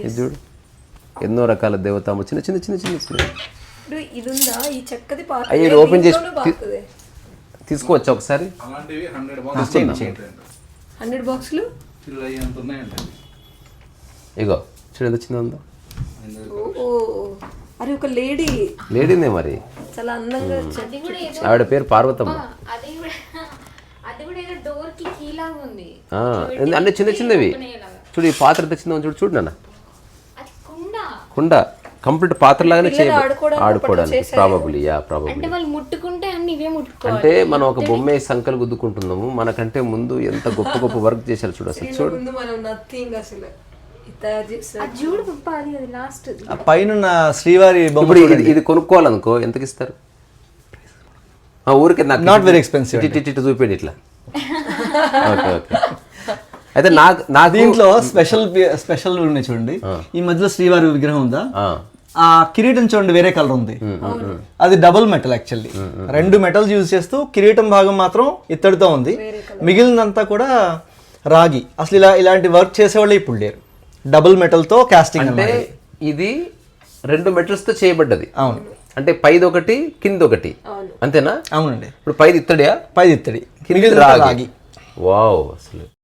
ఇది చూడు. ఎన్నో రకాల దేవతాము చిన్న చిన్న చిన్న చిన్న చిన్న. ఇప్పుడు ఇది ఉందా ఈ చెక్కది పాత అయ్యి ఇది ఓపెన్ చేసి తీసుకోవచ్చా ఒకసారి? అలాంటివి హండ్రెడ్ బాక్స్ హండ్రెడ్ బాక్సులు ఇగో చూడు చిన్న ఉందో. ఓ అరే ఒక లేడీ. లేడీనే మరి. చాలా అందంగా ఆవిడ పేరు పార్వతమ్మ. అది కూడా అది కూడా ఏదో డోర్కి కీ లాగా ఉంది. ఆ, అన్ని చిన్న చిన్నవి. చూడు ఈ పాత్ర ఉంది చూడు చూడు నాన్న. కుండ కుండ కంప్లీట్ పాత్ర లాగానే చేయ ఆడుకోవడానికి ప్రాబబ్లీ యా ప్రాబబ్లీ అంటే వాళ్ళు ముట్టుకుంటే అన్ని ఇవే ముట్టుకోవాలి. అంటే మనం ఒక బొమ్మ సంకలు గుద్దుకుంటున్నాము మనకంటే ముందు ఎంత గొప్ప గొప్ప వర్క్ చేశారు చూడు అసలు చూడు. పైన శ్రీవారి ఇప్పుడు ఇది కొనుక్కోవాలనుకో ఎంతకి ఇస్తారు? ఆ, ఊరికే నాకు Not very expensive ఇటు ఇటు ఇటు చూపేయండి ఇట్లా. ఓకే ఓకే అయితే నాకు నాకు దీంట్లో స్పెషల్ స్పెషల్ ఉన్నాయి చూడండి. ఈ మధ్యలో శ్రీవారి విగ్రహం ఉందా? ఆ, ఆ కిరీటం చూడండి వేరే కలర్ ఉంది. అది డబుల్ మెటల్ యాక్చువల్లీ రెండు మెటల్స్ యూజ్ చేస్తూ కిరీటం భాగం మాత్రం ఇత్తడితో ఉంది. మిగిలినంతా కూడా రాగి. అసలు ఇలా ఇలాంటి వర్క్ చేసేవాళ్ళే ఇప్పుడు లేరు. డబుల్ మెటల్తో కాస్టింగ్ అంటే ఇది. రెండు మెటల్స్తో చేయబడ్డది. అవును. అంటే పైది ఒకటి కింద ఒకటి. అంతేనా? అవునండి. ఇప్పుడు పైది ఇత్తడియా? పైది ఇత్తడి. కింద మిగిలినంతా రాగి. రాగి. వావ్ అసలు.